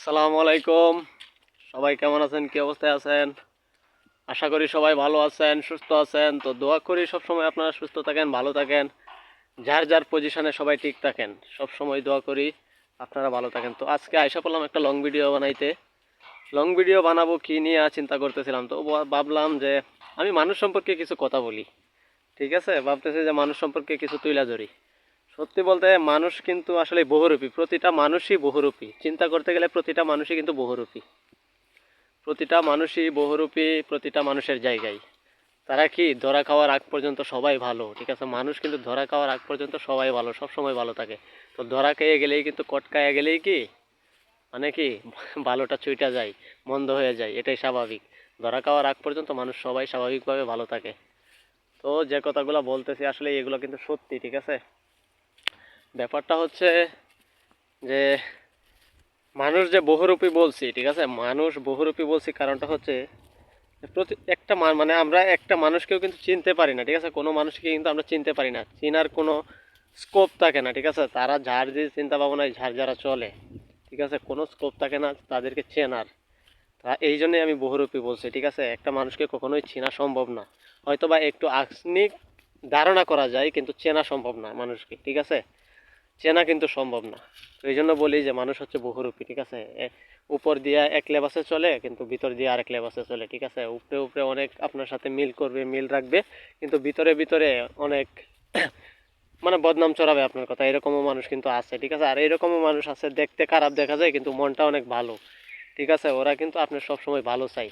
আসসালামু আলাইকুম। সবাই কেমন আছেন? কি অবস্থায় আছেন? আশা করি সবাই ভালো আছেন, সুস্থ আছেন। তো দোয়া করি সব সময় আপনারা সুস্থ থাকেন, ভালো থাকেন। যার যার পজিশনে সবাই ঠিক থাকেন সব সময় দোয়া করি আপনারা ভালো থাকেন। তো আজকে আইসা পড়লাম একটা লং ভিডিও বানাইতে। লং ভিডিও বানাবো কি নিয়ে চিন্তা করতেছিলাম। তো ভাবলাম যে আমি মানুষ সম্পর্কে কিছু কথা বলি। ঠিক আছে? ভাবতেছি যে মানুষ সম্পর্কে কিছু তুইলা ধরি। সত্যি বলতে মানুষ কিন্তু আসলে বহুরূপী। প্রতিটা মানুষই বহুরূপী। চিন্তা করতে গেলে প্রতিটা মানুষই কিন্তু বহুরূপী। প্রতিটা মানুষই বহুরূপী, প্রতিটা মানুষের জায়গায়। তারা কি ধরা খাওয়ার আগ পর্যন্ত সবাই ভালো? ঠিক আছে, মানুষ কিন্তু ধরা খাওয়ার আগ পর্যন্ত সবাই ভালো সব সময় ভালো থাকে। তো ধরা খেয়ে গেলেই কিন্তু কটকায় গেলেই কি? মানে কি? ভালোটা চুইটা যায়, মন্দ হয়ে যায়, এটাই স্বাভাবিক। ধরা খাওয়ার আগ পর্যন্ত মানুষ সবাই স্বাভাবিকভাবে ভালো থাকে। তো যে কথাগুলো বলতেছি আসলে এগুলো কিন্তু সত্যি, ঠিক আছে? ব্যাপারটা হচ্ছে যে মানুষ যে বহুরূপী বলছি, ঠিক আছে? মানুষ বহুরূপী বলছি কারণটা হচ্ছে প্রতি একটা মানে আমরা একটা মানুষকেও কিন্তু চিনতে পারি না, ঠিক আছে? কোনো মানুষকে কিন্তু আমরা চিনতে পারি না। চিনার কোনো স্কোপ থাকে না, ঠিক আছে? তারা যার যে চিন্তা ভাবনায় যার যারা চলে, ঠিক আছে? কোনো স্কোপ থাকে না তাদেরকে চেনার। তা এই জন্যই আমি বহুরূপী বলছি, ঠিক আছে? একটা মানুষকে কখনোই চেনা সম্ভব না। হয়তো বা একটু আকস্মিক ধারণা করা যায়, কিন্তু চেনা সম্ভব না মানুষকে, ঠিক আছে? চেনা কিন্তু সম্ভব না। তো এই জন্য বলি যে মানুষ হচ্ছে বহুরূপী ঠিক আছে? উপর দিয়ে এক লেবাসে চলে কিন্তু ভিতর দিয়ে আরেক লেবাসে চলে ঠিক আছে? উপরে উপরে অনেক আপনার সাথে মিল করবে মিল রাখবে কিন্তু ভিতরে ভিতরে অনেক মানে বদনাম চড়াবে আপনার কথা। এরকমও মানুষ কিন্তু আছে ঠিক আছে? আর এরকমও মানুষ আছে দেখতে খারাপ দেখা যায় কিন্তু মনটা অনেক ভালো ঠিক আছে? ওরা কিন্তু আপনার সবসময় ভালো চাই।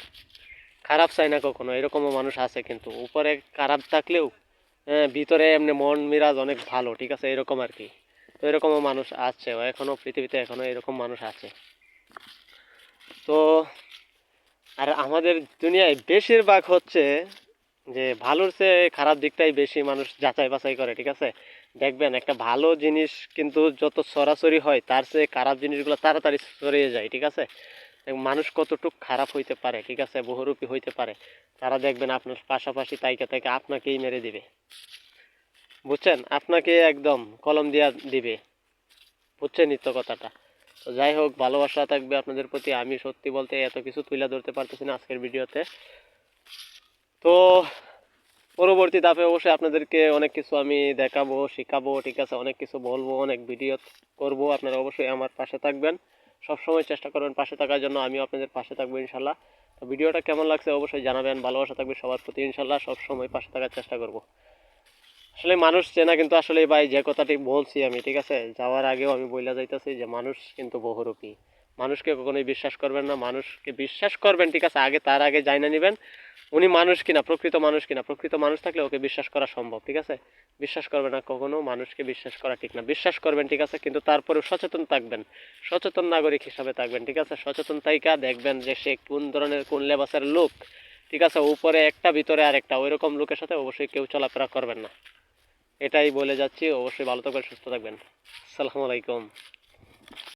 খারাপ চাই না কখনো এরকমও মানুষ আছে কিন্তু। উপরে খারাপ থাকলেও হ্যাঁ, ভিতরে এমনি মন মিরাজ অনেক ভালো ঠিক আছে? এরকম আর কি। তো এরকমও মানুষ আছে এখনও পৃথিবীতে এখনও এরকম মানুষ আছে। তো, আর আমাদের দুনিয়ায় বেশিরভাগ হচ্ছে যে ভালোর চেয়ে খারাপ দিকটাই বেশি মানুষ যাচাই বাছাই করে, ঠিক আছে? দেখবেন একটা ভালো জিনিস কিন্তু যত সরাসরি হয়, তার চেয়ে খারাপ জিনিসগুলো তাড়াতাড়ি ছড়িয়ে যায়, ঠিক আছে? মানুষ কতটুক খারাপ হইতে পারে, ঠিক আছে? বহুরূপী হইতে পারে। তারা দেখবেন আপনার পাশাপাশি তাইকে তাইকে আপনাকেই মেরে দিবে। বুঝছেন? আপনাকে একদম কলম দিয়া দিবে। বুঝছেন নিত্য কথাটা? তো যাই হোক, ভালোবাসা থাকবে আপনাদের প্রতি। আমি সত্যি বলতে এত কিছু তুলে ধরতে পারতেছি না আজকের ভিডিওতে। তো পরবর্তী ধাপে অবশ্যই আপনাদেরকে অনেক কিছু আমি দেখাবো, শেখাবো, ঠিক আছে? অনেক কিছু বলব, অনেক ভিডিও করব। আপনারা অবশ্যই আমার পাশে থাকবেন। সবসময় চেষ্টা করবেন পাশে থাকার জন্য। আমিও আপনাদের পাশে থাকব, ইনশাল্লাহ। তো ভিডিওটা কেমন লাগছে অবশ্যই জানাবেন। ভালোবাসা থাকবে সবার প্রতি, ইনশাল্লাহ। সবসময় পাশে থাকার চেষ্টা করব। আসলে মানুষ চেনা কিন্তু আসলে ভাই যে কথাটি বলছি আমি, ঠিক আছে? যাওয়ার আগেও আমি বইলা যাইতেছি যে মানুষ কিন্তু বহুরূপী। মানুষকে কখনোই বিশ্বাস করবেন না। মানুষকে বিশ্বাস করবেন, ঠিক আছে? আগে তার আগে জানা নেবেন। উনি মানুষ কিনা, প্রকৃত মানুষ কিনা, প্রকৃত মানুষ থাকলে ওকে বিশ্বাস করা সম্ভব, ঠিক আছে? বিশ্বাস করবেন না কখনো, মানুষকে বিশ্বাস করা ঠিক না। বিশ্বাস করবেন, ঠিক আছে? কিন্তু তারপরেও সচেতন থাকবেন। সচেতন নাগরিক হিসাবে থাকবেন, ঠিক আছে? সচেতন তাইকা দেখবেন যে সে কোন ধরনের, কোন লেবাসের লোক, ঠিক আছে? উপরে একটা, ভিতরে আরেকটা ওই রকম লোকের সাথে অবশ্যই কেউ চলাফেরা করবেন না। এটাই বলে যাচ্ছি। অবশ্যই ভালো থাকবেন সুস্থ থাকবেন। আসসালামু আলাইকুম।